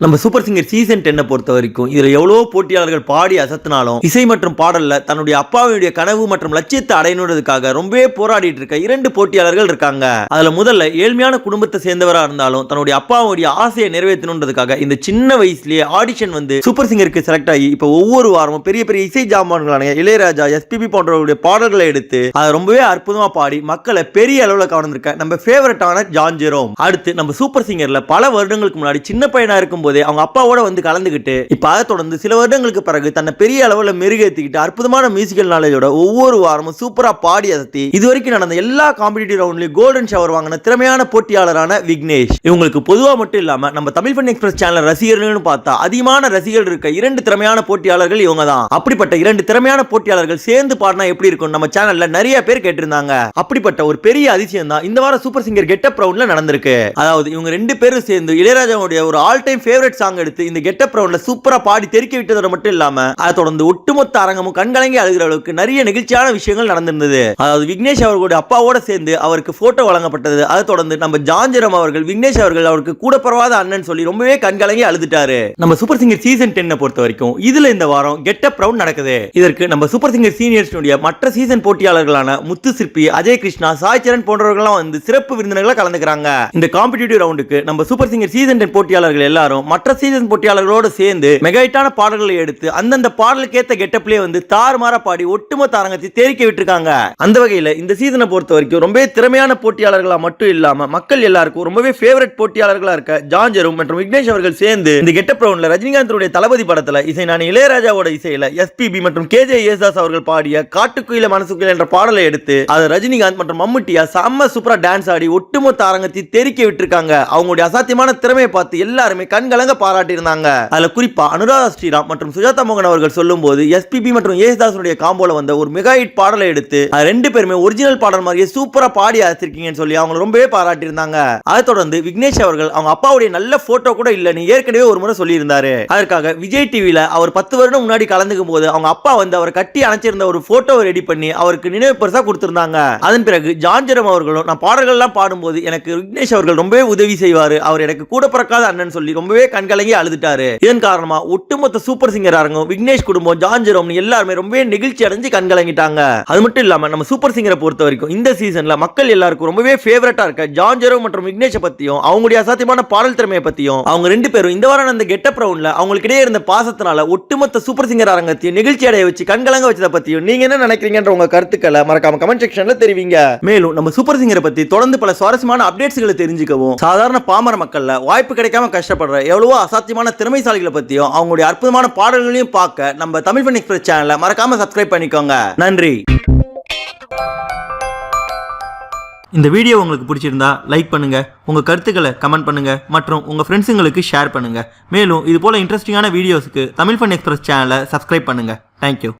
நம்ம super singer season டென்னை பொறுத்த வரைக்கும் இதில் எவ்வளோ போட்டியாளர்கள் பாடி அசத்தினாலும் இசை மற்றும் பாடலில் தன்னுடைய அப்பாவினுடைய கனவு மற்றும் லட்சியத்தை அடையணுன்றதுக்காக ரொம்பவே போராடிட்டு இருக்க இரண்டு போட்டியாளர்கள் இருக்காங்க. அதில் முதல்ல ஏழ்மையான குடும்பத்தை சேர்ந்தவராக இருந்தாலும் தன்னுடைய அப்பாவுடைய ஆசையை நிறைவேற்றணுன்றதுக்காக இந்த சின்ன வயசுலேயே ஆடிஷன் வந்து சூப்பர் சிங்கருக்கு செலக்ட் ஆகி இப்போ ஒவ்வொரு வாரமும் பெரிய பெரிய இசை ஜாமான்களான இளையராஜா எஸ்பிபி போன்றவருடைய பாடல்களை எடுத்து அதை ரொம்பவே அற்புதமாக பாடி மக்களை பெரிய அளவில் கவர்ந்திருக்க நம்ம ஃபேவரட்டான ஜான் ஜெரோம். அடுத்து நம்ம சூப்பர் சிங்கரில் பல வருடங்களுக்கு முன்னாடி சின்ன பையனாக இருக்கும்போது அவங்க அப்பாவோட வந்து கலந்துக்கிட்டு இப்போ அதை தொடர்ந்து சில வருடங்களுக்கு பிறகு தன்னை பெரிய அளவில் மெருகேத்திக்கிட்டு அற்புதமான மியூசிக்கல் நாலேஜோட ஒவ்வொரு வாரமும் சூப்பராக பாடி அசத்தி இதுவரைக்கும் நடந்த எல்லா காம்படிட்டிவ் ரவுண்ட்லையும் கோல்டன் ஷவர் வாங்கின திறமையான போட்டியாளரான விக்னேஷ். இவங்களுக்கு பொதுவா மட்டும் இல்லாமல் நம்ம தமிழ் பண்ணி எக்ஸ்பிரஸ் சேனல் ரசிகர்கள்னு பார்த்தா அதிகமான ரசிகர்கள் இருக்க இரண்டு திறமையான போட்டியாளர்கள் இவங்க தான் அப்படிப்பட்ட இரண்டு திறமையான போட்டியாளர்கள் சேர்ந்து பாடினா எப்படி இருக்கும் நம்ம சேனல்ல நிறைய பேர் கேட்டிருந்தாங்க. அப்படிப்பட்ட ஒரு பெரிய அதிசயம் தான் இந்த வாரம் சூப்பர் சிங்கர் கெட்டப் ரவுண்ட்ல நடந்திருக்கு. அதாவது இவங்க ரெண்டு பேரும் சேர்ந்து இளையராஜாவுடைய ஒரு ஆல் டைம் ஃபேவரட் சாங் எடுத்து இந்த கெட்டப் ரவுண்ட்ல சூப்பரா பாடி தெறிக்க விட்டதோட மட்டும் இல்லாம அதை தொடர்ந்து ஒட்டுமொத்த அரங்கமும் கண்கலங்கி அழுகிற அளவுக்கு நிறைய நெகிழ்ச்சியான விஷயங்கள் நடந்திருந்தது. அதாவது விக்னேஷ் அவர்களுடைய அப்பாவோட சேர்ந்து அவருக்கு போட்டோ வழங்கப்பட்டது. அதை தொடர்ந்து நம்ம ஜாஞ்சிரம் அவர்கள் விக்னேஷ் அவர்கள் அவருக்கு கூட பரவாத அண்ணன் சொல்லி ரொம்பவே கண்கலங்கி அழுதுட்டாரு. நம்ம சூப்பர் சிங்கர் சீசன் டென்னை பொறுத்த வரைக்கும் இதுல இந்த வாரம் கெட்டப் ரவுண்ட் நடக்குது. இதற்கு நம்ம சூப்பர் சிங்கர் சீனியர்ஸ்னுடைய மற்ற சீசன் போட்டியாளர்களான முத்து சிற்பி அஜய் கிருஷ்ணா சாய் சரண் போன்றவர்கள்லாம் வந்து சிறப்பு விருந்தினர்களா கலந்துக்கிறாங்க. இந்த காம்படிட்டிவ் ரவுண்டுக்கு நம்ம சூப்பர் சிங்கர் சீசன் டென் போட்டியாளர்கள் எல்லாரும் மற்ற சீசன் போட்டியாளர்களோடு சேர்ந்து மெகாயிட்டான பாடல்களை எடுத்து அந்தந்த பாடலுக்கேத்த கெட்டப்லயே வந்து தாறுமாற பாடி ஒட்டுமொத்த அரங்கத்தை தேரிக்க விட்டுருக்காங்க. அந்த வகையில இந்த சீசனை பொறுத்த வரைக்கும் ரொம்பவே திறமையான போட்டியாளர்களா மட்டும் இல்லாம மக்கள் எல்லாருக்கும் ரொம்பவே ஃபேவரட் போட்டியாளர்களா இருக்க ஜான்ஜரும் மற்றும் விக்னேஷ் அவர்கள் சேர்ந்து இந்த கெட்டப் ரவுண்டில் ரஜினிகாந்தனுடைய தளபதி படத்தில் இசை நான் இளையராஜாவோட இசையில எஸ்பிபி மற்றும் கேஜே யேசுதாஸ் அவர்கள் பாடிய காட்டுக்குயில மனசுக்குயில் என்ற பாடலை எடுத்து அதை ரஜினிகாந்த் மற்றும் மம்முட்டியா செம்ம சூப்பராக டான்ஸ் ஆடி ஒட்டுமொத்த அரங்கத்தை தெறிக்க விட்டுருக்காங்க. அவங்களுடைய அசாத்தியமான திறமையை பார்த்து எல்லாருமே கண்கலங்க பாராட்டி இருந்தாங்க அதுல குறிப்பா அனுராதா ஸ்ரீராம் மற்றும் சுஜாதா மோகன் அவர்கள் சொல்லும் போது எஸ்பிபி மற்றும் ஏசுதாசனுடைய காம்போல வந்த ஒரு மெகா ஹிட் பாடலை எடுத்து ரெண்டு பேருமே ஒரிஜினல் பாடல் மாதிரியே சூப்பரா பாடி அழைச்சிருக்கீங்கன்னு சொல்லி அவங்க ரொம்பவே பாராட்டியிருந்தாங்க. அதை தொடர்ந்து விக்னேஷ் அவர்கள் அவங்க அப்பாவுடைய நல்ல போட்டோ கூட இல்லைன்னு ஏற்கனவே ஒரு முறை சொல்லியிருந்தாரு. அதற்காக விஜய் டிவியில அவர் பத்து வருடம் முன்னாடி கலந்துக்கும் போது அவங்க அப்பா வந்து அவர் கட்டி அணைச்சிருந்த ஒரு போட்டோவை ரெடி பண்ணி அவருக்கு நினைவு பரிசா கொடுத்திருந்தாங்க. அதன் பிறகு ஜான்ஜரம் அவர்களும் நான் பாடல்கள்லாம் பாடும்போது எனக்கு விக்னேஷ் அவர்கள் ரொம்பவே உதவி செய்வாரு அவர் எனக்கு கூட பிறக்காத அண்ணன் சொல்லி ரொம்பவே கண்கலங்கி அழுதுட்டாரு. இதன் காரணமா ஒட்டுமொத்த சூப்பர் சிங்கர் அரங்கம் விக்னேஷ் குடும்பம் ஜான்ஜரம் எல்லாருமே ரொம்பவே நெகிழ்ச்சி அடைஞ்சு கண்கலங்கிட்டாங்க. அது மட்டும் இல்லாம நம்ம சூப்பர் சிங்கரை பொறுத்த வரைக்கும் இந்த சீசன்ல மக்கள் எல்லாருக்கும் ரொம்பவே ஃபேவரட்டா இருக்க ஜான்ஜரம் மற்றும் விக்னேஷை பத்தியும் அவங்களுடைய அசாத்தியமான பாடல் திறமையை பத்தியும் அவங்க ரெண்டு பேரும் இந்த வாரம் அந்த கெட்டப் ரவுண்ட்ல அவங்களுக்கு இடையே இருந்த பாசத்தினால ஒட்டுமொத்த சூப்பர் சிங்கர் அரங்கத்தையும் நிகழ்ச்சி அடைய வச்சு கண்கலங்க வச்சதை பத்தியும் நீங்க என்ன நினைக்கிறீங்கன்ற உங்க கருத்துக்களை மறக்காம கமெண்ட் செக்ஷன்ல தெரிவிங்க. மேலும் நம்ம சூப்பர் சிங்கரை பத்தி தொடர்ந்து பல சுவாரஸ்யமான அப்டேட்ஸ்களை தெரிஞ்சுக்கவும் சாதாரண பாமர மக்கள்ல வாய்ப்பு கிடைக்காம கஷ்டப்படுற எவ்வளவோ அசாத்தியமான திறமைசாலிகளை பற்றியும் அவங்களுடைய அற்புதமான பாடல்களையும் பார்க்க நம்ம தமிழ் ஃபன் எக்ஸ்பிரஸ் சேனலை மறக்காமல் சப்ஸ்கிரைப் பண்ணிக்கோங்க. நன்றி. இந்த வீடியோ உங்களுக்கு பிடிச்சிருந்தா லைக் பண்ணுங்கள் உங்கள் கருத்துக்களை கமெண்ட் பண்ணுங்கள் மற்றும் உங்கள் ஃப்ரெண்ட்ஸுங்களுக்கு ஷேர் பண்ணுங்கள் மேலும் இது போல் இன்ட்ரெஸ்டிங்கான வீடியோஸுக்கு தமிழ் ஃபன் எக்ஸ்பிரஸ் சேனலை சப்ஸ்கிரைப் பண்ணுங்க. Thank you